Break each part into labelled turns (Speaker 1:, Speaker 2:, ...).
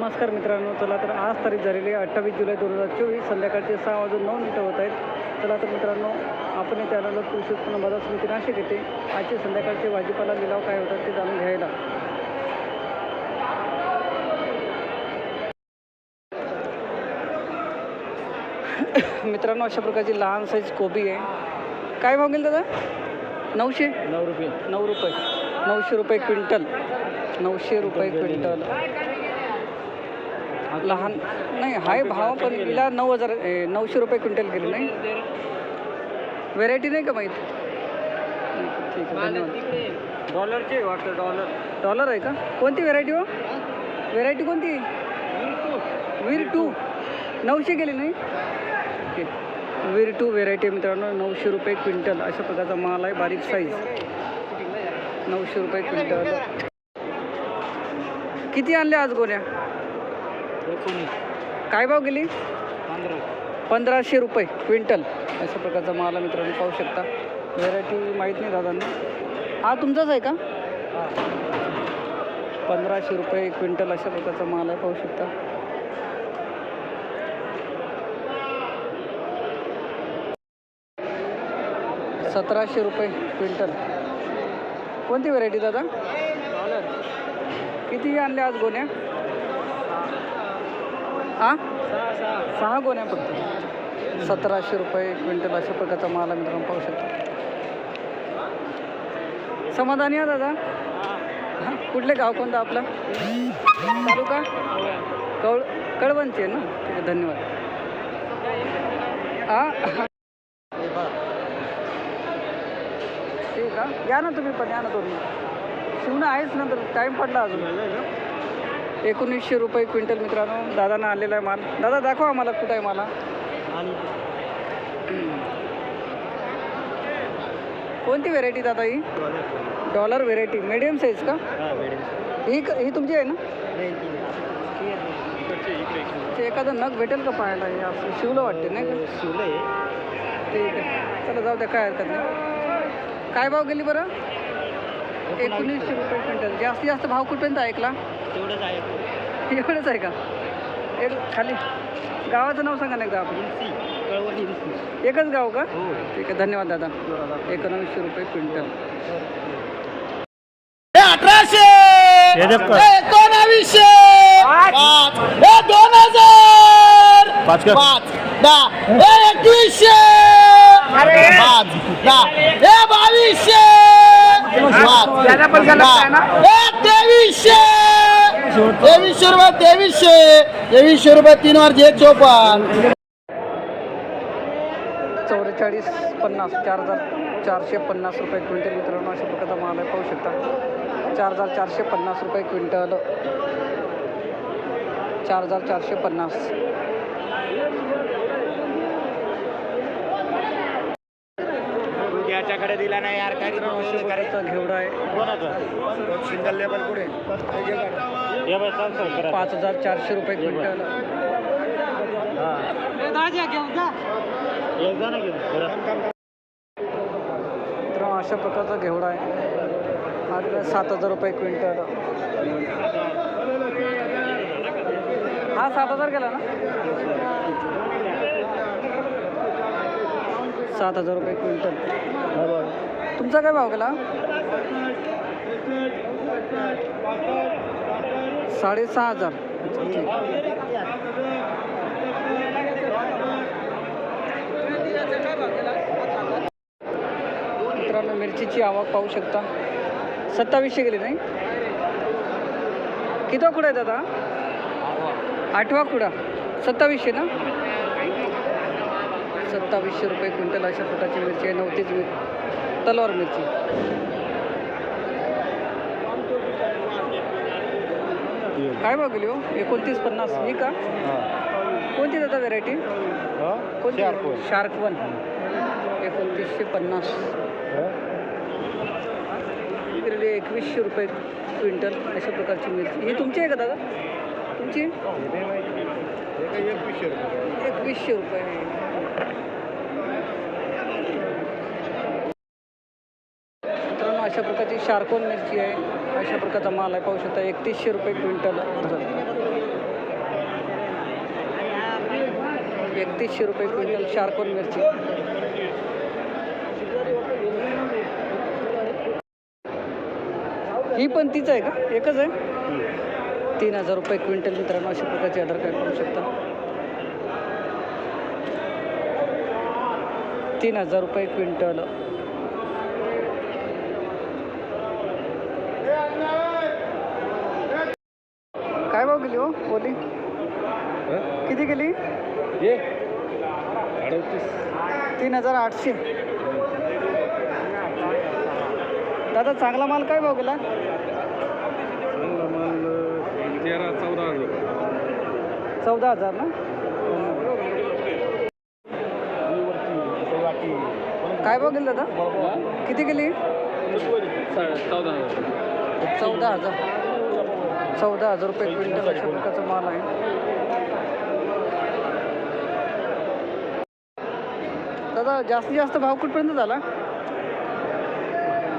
Speaker 1: नमस्कार मित्रांनो चला तर आज तारीख झालेली आहे अठ्ठावीस जुलै दोन हजार चोवीस. संध्याकाळचे सहा वाजून नऊ मिनिटं होत आहेत. चला तर मित्रांनो आपण इथे आलेलो कृषी उत्पन्न बाजार समिती नाशिक येते आजचे संध्याकाळचे भाजीपाला लिलाव काय होतात ते जाणून घ्यायला. मित्रांनो अशा प्रकारची लहान साईज कोबी आहे. काय भाव गेलं दादा? नऊशे?
Speaker 2: नऊ रुपये.
Speaker 1: नऊ रुपये. नऊशे रुपये क्विंटल. नऊशे रुपये क्विंटल. लहान नाही हाय भाव पण तिला नऊ हजार नऊशे रुपये क्विंटल गेले नाही? व्हेरायटी नाही का माहीत? ठीक आहे धन्यवाद.
Speaker 2: डॉलरचे वाटतं डॉलर.
Speaker 1: डॉलर आहे का? कोणती व्हेरायटी हो? व्हेरायटी कोणती? वीर टू नऊशे गेली नाही? ओके. वीर टू व्हेरायटी मित्रांनो नऊशे रुपये क्विंटल अशा प्रकारचा माल आहे बारीक साईज नऊशे रुपये क्विंटल. किती आणले आज गोण्या?
Speaker 2: एकोणीस.
Speaker 1: काय भाव गेली?
Speaker 2: पंधरा.
Speaker 1: पंधराशे रुपये क्विंटल. अशा प्रकारचा माल आहे मित्रांनो पाहू शकता. व्हेरायटी माहीत नाही दादांना. हा तुमचाच आहे का? पंधराशे रुपये क्विंटल अशा प्रकारचा माल आहे पाहू शकता. सतराशे रुपये क्विंटल. कोणती व्हेरायटी दादा? किती आणल्या आज गोण्या? हां?
Speaker 2: सहा
Speaker 1: गोण्या फक्त सतराशे रुपये क्विंटल अशा प्रकारचा माल आहे मित्रांनो पाहू शकतो. समाधानी आहे दादा? हां कुठले गाव कोणतं आपलं? तालुका? कळ कळवणचे आहे ना? ठीक आहे धन्यवाद. हां? ठीक आहे. या ना तुम्ही पण या ना तुम्ही. शिवणं आहेच नंतर टाईम पडला अजून. एकोणीसशे रुपये क्विंटल मित्रांनो दादानं आणलेला आहे माल. दादा दाखवा आम्हाला कुठं आहे मला कोणती व्हेरायटी दादा ही?
Speaker 2: डॉलर
Speaker 1: व्हेरायटी मिडियम साईज का?
Speaker 2: हा
Speaker 1: ही क- ही तुमची आहे ना?
Speaker 2: नाही ती
Speaker 1: एखादं नग भेटेल का पाहायला? हे असं शिवलं वाटते नाही का?
Speaker 2: शिवलं आहे.
Speaker 1: ठीक आहे. चला जाऊ द्या काय हरकत नाही. काय भाव गेली बरं? एकोणीसशे रुपये क्विंटल. जास्तीत जास्त भाव कुठपर्यंत ऐकला
Speaker 2: तेवढंच आहे.
Speaker 1: एवढंच आहे का? एक खाली. गावाचं नाव सांगा ना एकदा आपण.
Speaker 2: कळवण
Speaker 1: एकच गाव का?
Speaker 2: हो.
Speaker 1: ठीक आहे धन्यवाद दादा. एकोणवीसशे रुपये क्विंटल.
Speaker 3: अठराशे!
Speaker 2: एकोण-
Speaker 3: एकोणावीसशे! पाच. दोन हजार!
Speaker 2: पाच
Speaker 3: दहा. एकवीसशे! पाच. दहा. हे बावीसशे! हे तेवीसशे! तेवीसशे रुपये तेवीसशे तेवीसशे रुपये तीन वर्ष चोपन्न
Speaker 1: चौवेचाळीस पन्नास चार हजार चारशे पन्नास रुपये क्विंटल मित्रांनो अशा प्रकारचा माल आहे पाहू शकता. चार हजार चारशे पन्नास रुपये क्विंटल. चार हजार चारशे पन्नास.
Speaker 3: याच्याकडे दिला नाही यार काय
Speaker 1: अशा प्रकारचा घेवडा आहे.
Speaker 3: सिंगल लेबल पुढे
Speaker 1: पाच हजार चारशे रुपये क्विंटल. मित्रांनो अशा प्रकारचा घेवडा आहे. हा सात हजार रुपये क्विंटल. हा सात हजार गेला ना? सात हजार रुपये क्विंटल. तुमचा काय भाव गेला? साडेसहा हजार. मित्रांनो मिरचीची आवक पाहू शकता. सत्तावीसशे गेली नाही? किती कुडा आहे दादा आठवा कुडा. सत्तावीसशे ना? सत्तावीसशे रुपये क्विंटल अशा प्रकारची मिरची आहे नव्हतीच मिर तलवार मिरची. काय गेली हो? एकोणतीस पन्नास ही का? कोणती दादा व्हेरायटी कोणती? शार्क वन एकोणतीसशे पन्नास. एकवीसशे रुपये क्विंटल अशा प्रकारची मिरची. ही तुमची आहे का दादा? तुमची? एकवीसशे रुपये. एकवीसशे रुपये. आहे मित्रांनो अशा प्रकारची शारकोल मिरची आहे. अशा प्रकारचा माल आहे. पाहू शकता एकतीसशे रुपये क्विंटल एकतीसशे रुपये क्विंटल शारकोल मिरची. ही पण तीच आहे का? एकच आहे? तीन हजार रुपये क्विंटल मित्रांनो अशा प्रकारचे आधार कार्ड करू शकता? तीन हजार रुपये क्विंटल. काय भाव गेली हो? ओली किती गेली?
Speaker 3: ये.
Speaker 1: तीन हजार आठशे. दादा चांगला माल काय भाव गेला?
Speaker 3: तेरा चौदा हजार.
Speaker 1: चौदा हजार ना? काय भाव गेला दादा? किती गेली?
Speaker 3: चौदा हजार.
Speaker 1: चौदा हजार. चौदा हजार रुपये क्विंटल अशा प्रकारचा माल आहे. दादा जास्तीत जास्त भाव कुठपर्यंत झाला?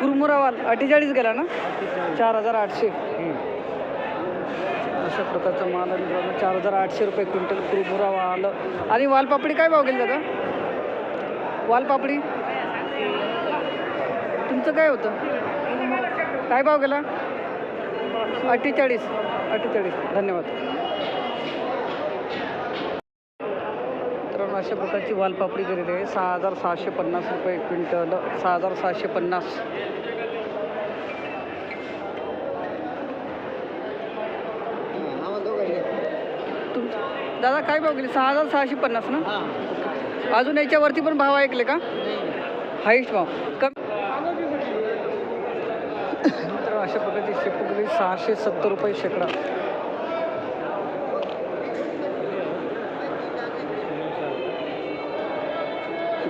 Speaker 1: कुरमुरावाल. अठ्ठेचाळीस गेला ना? चार हजार आठशे. अशा प्रकारचं माल आहे. मित्रांनो चार हजार आठशे रुपये क्विंटल कुरमुरावाल आणि वालपापडी काय भाव गेली दादा? वालपापडी? तुमचं काय होतं? काय भाव गेला? अठ्ठेचाळीस. अठ्ठेचाळीस. धन्यवाद. मित्रांनो अशा प्रकारची वालपापडी गेलेली आहे. सहा हजार सहाशे पन्नास रुपये क्विंटल. सहा हजार सहाशे पन्नास. दादा काय भाव गेले? सहा हजार सहाशे पन्नास ना? अजून याच्यावरती पण भाव ऐकले का? हाईस्ट भाव. कम अशा प्रकारची शेपू गेली सहाशे सत्तर रुपये शेकडा.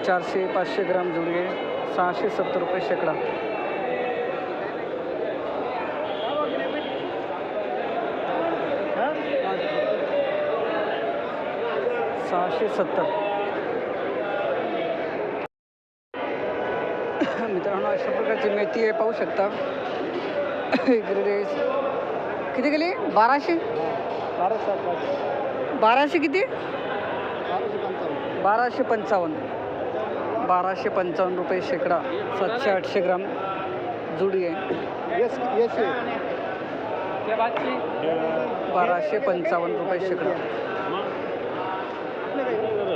Speaker 1: चारशे पाचशे ग्राम जुडी आहे सहाशे सत्तर रुपये शेकडा. सहाशे सत्तर. मित्रांनो अशा प्रकारची मेथी आहे पाहू शकता. इकडे किती गेली? बाराशे? बाराशे किती? बाराशे पंचावन्न. बाराशे पंचावन्न रुपये शेकडा. सातशे आठशे ग्राम जुडी आहे. बाराशे पंचावन्न रुपये शेकडा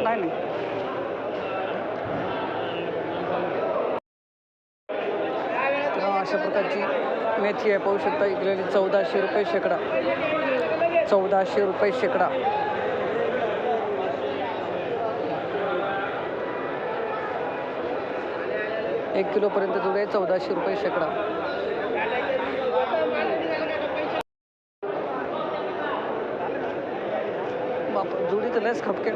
Speaker 1: नाही नाही तेव्हा अशा प्रकारची मेथी आहे. पाहू शकता इकडे चौदाशे रुपये शेकडा. चौदाशे रुपये शेकडा. एक किलोपर्यंत जुडे आहे चौदाशे रुपये शेकडा. बाप जुडी तर लयच खपके.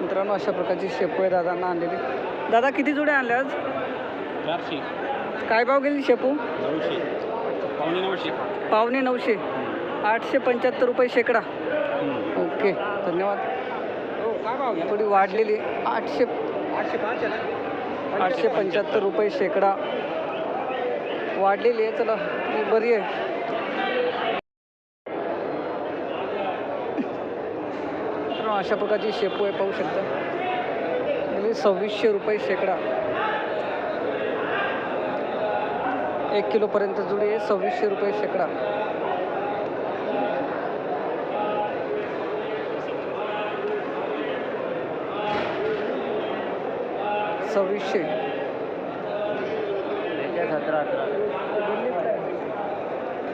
Speaker 1: मित्रांनो अशा प्रकारची शेपू आहे दादांना आणलेली. दादा किती जुड्या आणल्या आज?
Speaker 2: चारशे.
Speaker 1: काय भाव गेली शेपू?
Speaker 2: पावणे नऊशे.
Speaker 1: पावणे नऊशे. आठशे पंच्याहत्तर रुपये शेकडा. ओके धन्यवाद. थोडी वाढलेली. आठशे
Speaker 2: आठशे पाच
Speaker 1: आठशे पंच्याहत्तर रुपये शेकडा. वाढलेली आहे चला बरी आहे. अशा प्रकारची शेपू आहे पाहू शकता. म्हणजे सव्वीसशे रुपये शेकडा. एक किलोपर्यंत जुडी आहे सव्वीसशे रुपये शेकडा. सव्वीसशे.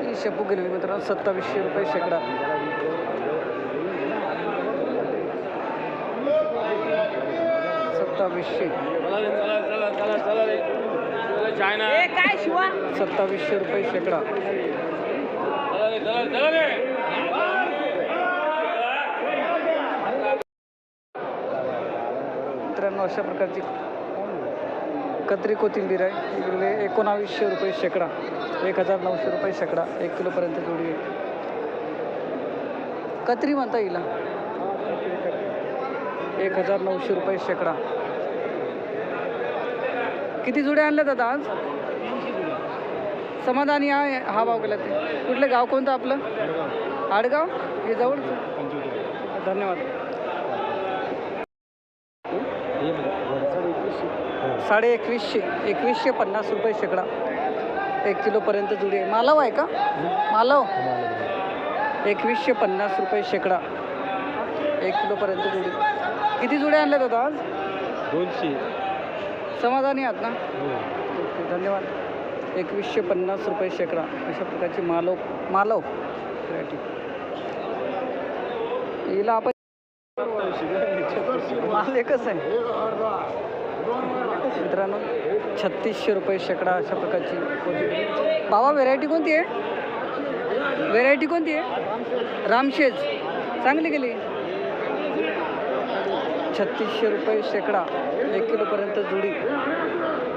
Speaker 1: ही शेपू गेलेली मित्रांनो सत्तावीसशे रुपये शेकडा. सत्तावीसशे. सत्तावीसशे रुपये शेकडा. मित्रांनो अशा प्रकारची कत्री कोथिंबीर आहे. इकडे एकोणावीसशे रुपये शेकडा. एक हजार नऊशे रुपये शेकडा. एक किलोपर्यंत जोडी आहे. कत्री म्हणता येईल. एक हजार नऊशे रुपये शेकडा. किती जुडे आणल्यात आता आज? समाधानी आहे हा भाव केला ते. कुठलं गाव कोणतं आपलं? आडगाव? हे जवळ धन्यवाद. साडे एकवीसशे एकवीसशे पन्नास रुपये शेकडा. एक किलोपर्यंत जुडे मालव आहे का? मालव? एकवीसशे पन्नास रुपये शेकडा. एक किलोपर्यंत जुडे. किती जुडे आणल्यात आता आज?
Speaker 3: दोनशे.
Speaker 1: समाधानी आहात ना?
Speaker 3: हो.
Speaker 1: ओके धन्यवाद. एकवीसशे पन्नास रुपये शेकडा अशा प्रकारची मालव मालव व्हरायटी हिला आपण माल एकच आहे. मित्रांनो छत्तीसशे रुपये शेकडा अशा प्रकारची. बाबा व्हेरायटी कोणती आहे? व्हेरायटी कोणती आहे? रामशेज. चांगली गेली. छत्तीसशे रुपये शेकडा एक किलोपर्यंत जुडी.